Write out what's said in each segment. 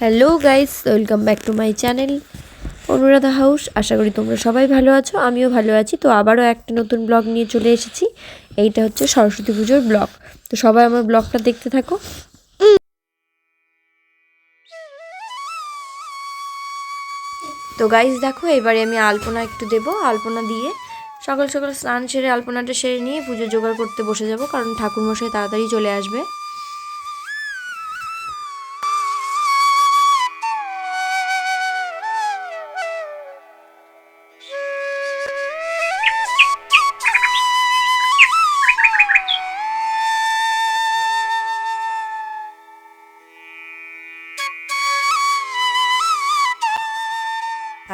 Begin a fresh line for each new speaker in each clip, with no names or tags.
Hello guys welcome back to my channel Anuradha house আশা করি তোমরা সবাই ভালো আছো, আমিও ভালো আছি। তো আবারও একটা নতুন ব্লগ নিয়ে চলে এসেছি। এইটা হচ্ছে সরস্বতী পুজোর ব্লগ তো সবাই আমার ব্লগটা দেখতে থাকো। তো গাইস দেখো, এবারে আমি আলপনা একটু দেবো, আলপনা দিয়ে সকাল সকাল স্নান সেরে আলপনাটা সেরে নিয়ে পুজো জোগাড় করতে বসে যাব, কারণ ঠাকুরমশাই তাড়াতাড়ি চলে আসবে।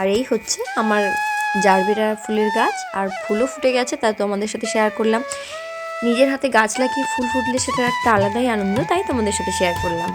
আর এই হচ্ছে আমার জারবেরা ফুলের গাছ, আর ফুলও ফুটে গেছে, তা তোমাদের সাথে শেয়ার করলাম। নিজের হাতে গাছ লাগিয়ে ফুল ফুটলে সেটা একটা আলাদাই আনন্দ, তাই তোমাদের সাথে শেয়ার করলাম।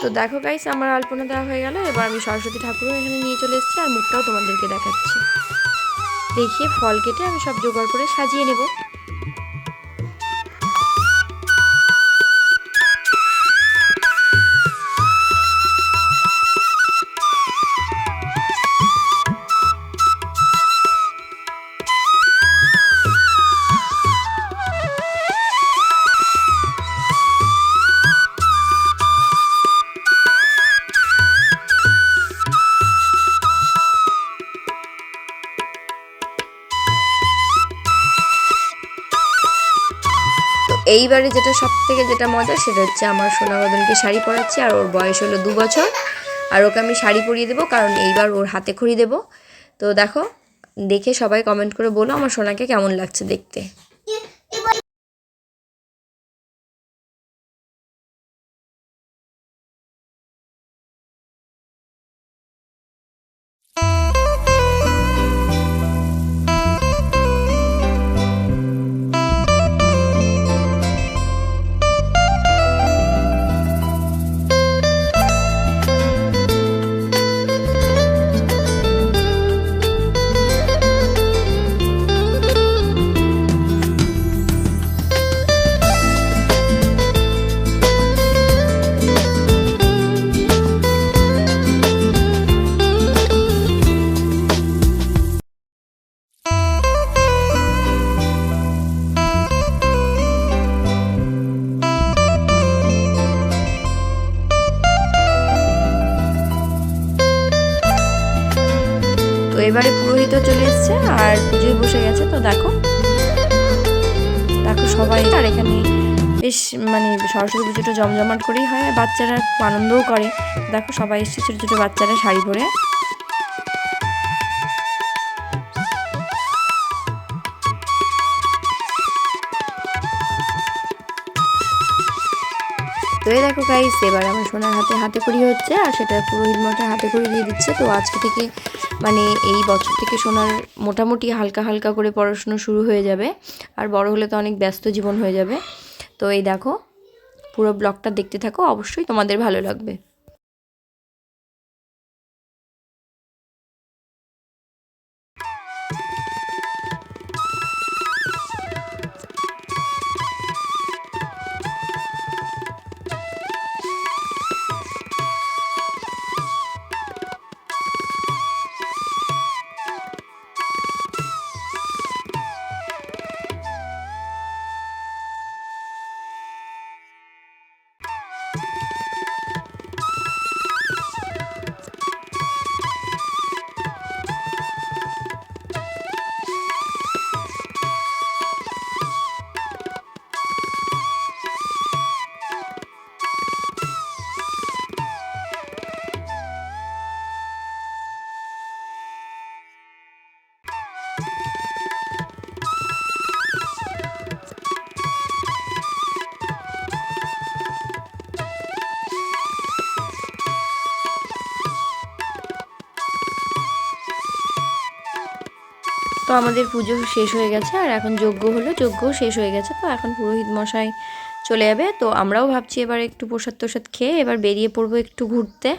তো দেখো গাইস আমার আলপনা দেওয়া হয়ে গেল। এবার আমি সরস্বতী ঠাকুরও এখানে নিয়ে চলে এসেছি আর মুখটাও তোমাদেরকে দেখাচ্ছি। দেখিয়ে ফল কেটে আমি সব জোগাড় করে সাজিয়ে নেব। এইবারে যেটা সব থেকে যেটা মজা সেটা হচ্ছে আমার সোনাবদনকে শাড়ি পরাচ্ছি আর ওর বয়স হলো দু বছর। আর ওকে আমি শাড়ি পরিয়ে দেবো কারণ এইবার ওর হাতে খড়ি দেবো। তো দেখো, দেখে সবাই কমেন্ট করে বলো আমার সোনাকে কেমন লাগছে দেখতে। তো এবারে পুরোহিত চলে এসছে আর পুজোয় বসে গেছে, তো দেখো। দেখো সবাই, আর এখানে বেশ মানে সরস্বতী পুজোটা জমজমাট করেই হয় বাচ্চারা আনন্দও করে। দেখো সবাই এসছে, ছোটো ছোটো বাচ্চারা শাড়ি পরে। এই দেখো গাইস এবার আমার সোনার হাতে হাতে করি হচ্ছে আর সেটা পুরোহিত মঠে হাতে করি দিয়ে দিচ্ছে। তো আজকে থেকে মানে এই বছর থেকে সোনার মোটামুটি হালকা হালকা করে পড়াশুনো শুরু হয়ে যাবে আর বড় হলে তো অনেক ব্যস্ত জীবন হয়ে যাবে। তো এই দেখো, পুরো ব্লগটা দেখতে থাকো, অবশ্যই তোমাদের ভালো লাগবে। তো আমাদের পুজো শেষ হয়ে গেছে, আর এখন যজ্ঞ হলো, যজ্ঞ শেষ হয়ে গেছে তো এখন পুরোহিত মশাই চলে যাবে। তো আমরাও ভাবছি এবার একটু প্রসাদ তোসাদ খেয়ে এবার বেরিয়ে পড়ব একটু ঘুরতে।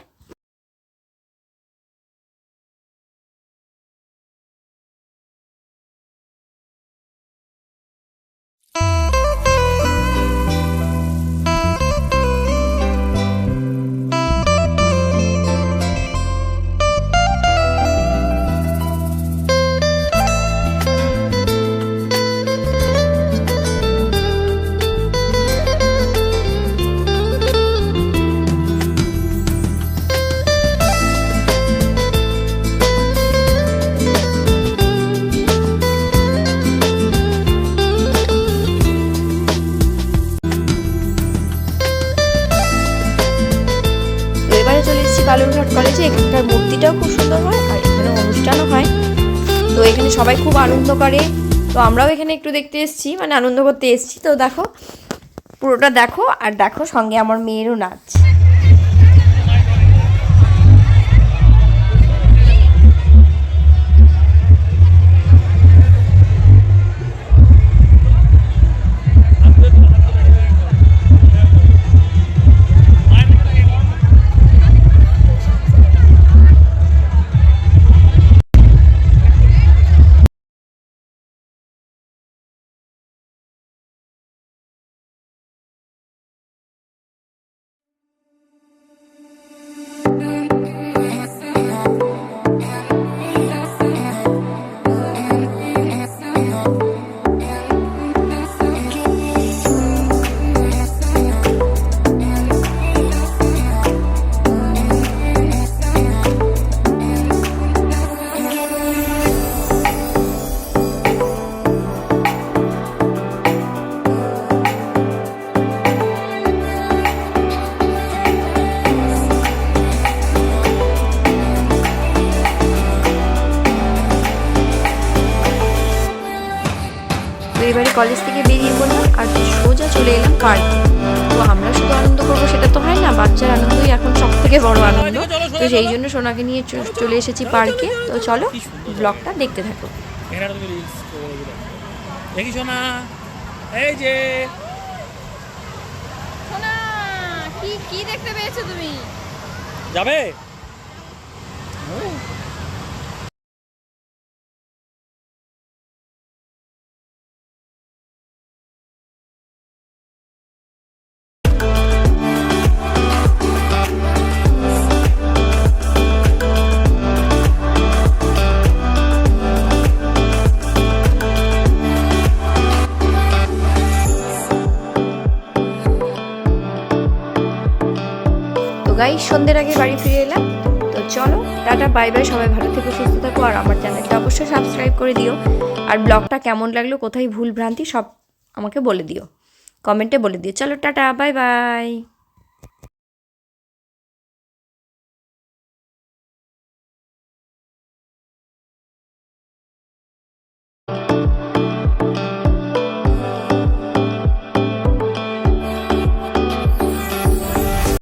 এসেছি কলেজে এখানকার মূর্তিটাও খুব সুন্দর হয় আর এখানে অনুষ্ঠানও হয়। তো এখানে সবাই খুব আনন্দ করে। তো আমরাও এখানে একটু দেখতে এসেছি মানে আনন্দ করতে এসেছি। তো দেখো, পুরোটা দেখো আর দেখো সঙ্গে আমার মেয়েরও নাচ। তো এবারে কলেজ থেকে বেরিয়ে পড়লাম আর সোজা চলে এলাম পার্কে তো আমরা শুধু আনন্দ করব সেটা তো হয় না বাচ্চার আনন্দই এখন সব থেকে বড় আনন্দ। তো সেই জন্য সোনাকে নিয়ে চ- চলে এসেছি পার্কে তো চলো ব্লগটা দেখতে থাকো।
দেখি শোনা এই যে।
সোনা কি কি দেখতে পেয়েছ তুমি?
যাবে?
গাই সন্ধ্যের আগে বাড়ি ফিরে এলাম। তো চলো, টাটা, বাই বাই, সবাই ভালো থেকে, সুস্থ থাকো, আর আমার চ্যানেলটা অবশ্যই সাবস্ক্রাইব করে দিও। আর ব্লগটা কেমন লাগল, কোথায় ভুল ভ্রান্তি সব আমাকে বলে দিও। কমেন্টে বলে দিও। চলো, টাটা, বাই বাই।